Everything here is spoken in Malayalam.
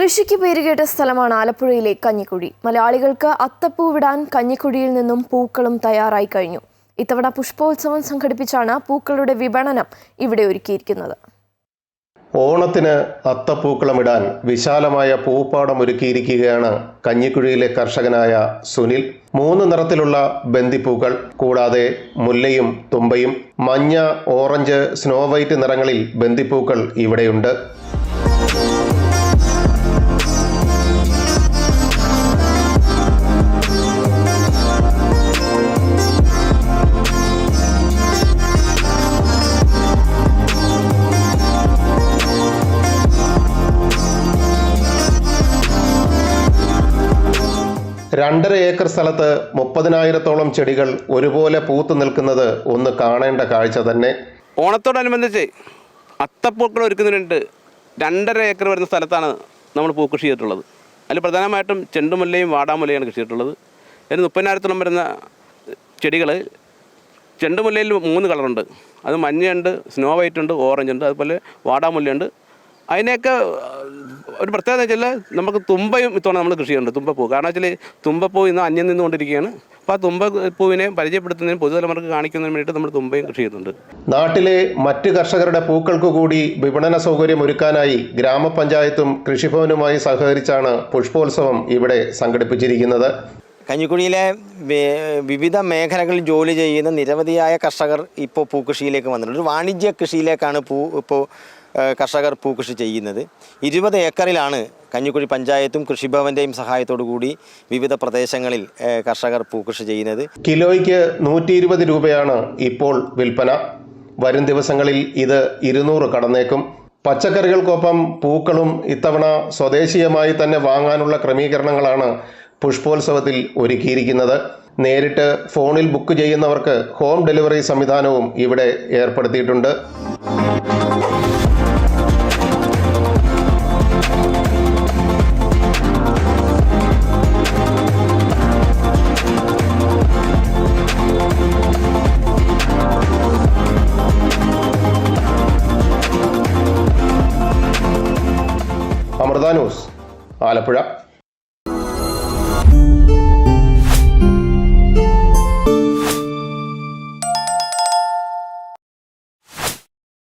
കൃഷിക്ക് പേരുകേട്ട സ്ഥലമാണ് ആലപ്പുഴയിലെ കഞ്ഞിക്കുഴി. മലയാളികൾക്ക് അത്തപ്പൂ വിടാൻ കഞ്ഞിക്കുഴിയിൽ നിന്നും പൂക്കളും തയ്യാറായി കഴിഞ്ഞു. ഇത്തവണ പുഷ്പോത്സവം സംഘടിപ്പിച്ചാണ് പൂക്കളുടെ വിപണനം ഇവിടെ ഒരുക്കിയിരിക്കുന്നത്. ഓണത്തിന് അത്തപ്പൂക്കളമിടാൻ വിശാലമായ പൂപ്പാടം ഒരുക്കിയിരിക്കുകയാണ് കഞ്ഞിക്കുഴിയിലെ കർഷകനായ സുനിൽ. മൂന്ന് നിറത്തിലുള്ള ബന്ദിപ്പൂക്കൾ കൂടാതെ മുല്ലയും തുമ്പയും മഞ്ഞ ഓറഞ്ച് സ്നോ വൈറ്റ് നിറങ്ങളിൽ ബന്ദിപ്പൂക്കൾ ഇവിടെയുണ്ട്. രണ്ടര ഏക്കർ സ്ഥലത്ത് മുപ്പതിനായിരത്തോളം ചെടികൾ ഒരുപോലെ പൂത്തു നിൽക്കുന്നത് ഒന്ന് കാണേണ്ട കാഴ്ച തന്നെ. ഓണത്തോടനുബന്ധിച്ച് അത്തപ്പൂക്കൾ ഒരുക്കുന്നതിനുണ്ട് രണ്ടര ഏക്കർ വരുന്ന സ്ഥലത്താണ് നമ്മൾ പൂക്കൃഷി ചെയ്തിട്ടുള്ളത്. അതിൽ പ്രധാനമായിട്ടും ചെണ്ടുമുല്ലയും വാടാമുല്ലയാണ് കൃഷി ചെയ്തിട്ടുള്ളത്. അതിന് മുപ്പതിനായിരത്തോളം വരുന്ന ചെടികൾ ചെണ്ടുമുല്ലയിൽ മൂന്ന് കളറുണ്ട്. അത് മഞ്ഞയുണ്ട് സ്നോ വൈറ്റ് ഉണ്ട് ഓറഞ്ച് ഉണ്ട് അതുപോലെ വാടാമുല്ലയുണ്ട് അതിനെയൊക്കെ ഒരു പ്രത്യേകത വെച്ചാൽ നമുക്ക് തുമ്പയും ഇത്തവണ നമ്മൾ കൃഷി ചെയ്യുന്നുണ്ട്. തുമ്പപ്പൂ കാരണം വെച്ചാൽ തുമ്പപ്പൂ ഇന്ന് അന്യം നിന്നുകൊണ്ടിരിക്കുകയാണ്. അപ്പോൾ ആ തുമ്പപ്പൂവിനെ പരിചയപ്പെടുത്തുന്നതിനും പൊതുതലമുറക്ക് കാണിക്കുന്നതിന് വേണ്ടിയിട്ട് നമ്മൾ തുമ്പയും കൃഷി ചെയ്യുന്നുണ്ട്. നാട്ടിലെ മറ്റ് കർഷകരുടെ പൂക്കൾക്ക് കൂടി വിപണന സൗകര്യം ഒരുക്കാനായി ഗ്രാമപഞ്ചായത്തും കൃഷിഭവനുമായി സഹകരിച്ചാണ് പുഷ്പോത്സവം ഇവിടെ സംഘടിപ്പിച്ചിരിക്കുന്നത്. കഞ്ഞിക്കുഴിയിലെ വിവിധ മേഖലകളിൽ ജോലി ചെയ്യുന്ന നിരവധിയായ കർഷകർ ഇപ്പോൾ പൂക്കൃഷിയിലേക്ക് വന്നിട്ടുണ്ട്. ഒരു വാണിജ്യ കൃഷിയിലേക്കാണ് പൂ ഇപ്പോൾ കർഷകർ പൂക്കൃഷി ചെയ്യുന്നത്. ഇരുപത് ഏക്കറിലാണ് കഞ്ഞിക്കുഴി പഞ്ചായത്തും കൃഷിഭവന്റെയും സഹായത്തോടു കൂടി വിവിധ പ്രദേശങ്ങളിൽ കർഷകർ പൂക്കൃഷി ചെയ്യുന്നത്. കിലോയ്ക്ക് നൂറ്റി ഇരുപത് രൂപയാണ് ഇപ്പോൾ വിൽപ്പന. വരും ദിവസങ്ങളിൽ ഇത് ഇരുന്നൂറ് കടന്നേക്കും. പച്ചക്കറികൾക്കൊപ്പം പൂക്കളും ഇത്തവണ സ്വദേശീയമായി തന്നെ വാങ്ങാനുള്ള ക്രമീകരണങ്ങളാണ് പുഷ്പോത്സവത്തിൽ ഒരുക്കിയിരിക്കുന്നത്. നേരിട്ട് ഫോണിൽ ബുക്ക് ചെയ്യുന്നവർക്ക് ഹോം ഡെലിവറി സംവിധാനവും ഇവിടെ ഏർപ്പെടുത്തിയിട്ടുണ്ട്. ന്യൂസ് ആലപ്പുഴ